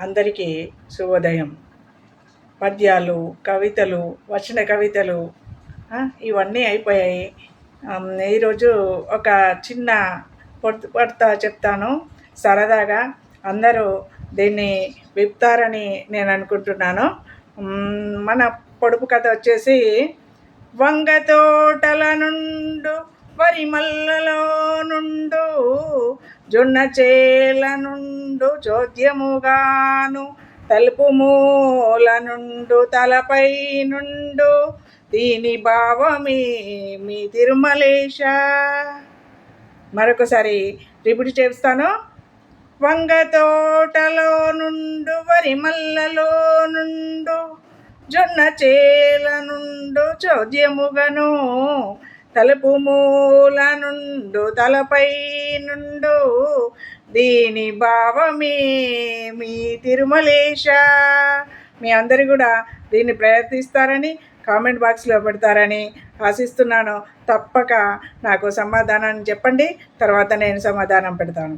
అందరికీ శుభోదయం. పద్యాలు కవితలు వచన కవితలు ఇవన్నీ అయిపోయాయి. ఈరోజు ఒక చిన్న పొడుపు వార్త చెప్తాను. సరదాగా అందరూ దీన్ని విప్తారని నేను అనుకుంటున్నాను. మన పొడుపు కథ వచ్చేసి వంగ తోటల నుండు వరి జొన్న చేల నుండు చోద్యముగాను తలుపు మూల నుండు తలపై నుండు దీని భావమేమి తిరుమలేశ. మరొకసారి రిపీట్ చేస్తాను. వంగ తోటలో నుండు వరి మల్లలో నుండు జొన్న చేల నుండు చోద్యముగను తలుపు మూల నుండు తలపై నుండు దీని భావమే మీ తిరుమలేశ. మీ అందరు కూడా దీన్ని ప్రయత్నిస్తారని కామెంట్ బాక్స్లో పెడతారని ఆశిస్తున్నాను. తప్పక నాకు సమాధానాన్ని చెప్పండి. తర్వాత నేను సమాధానం పెడతాను.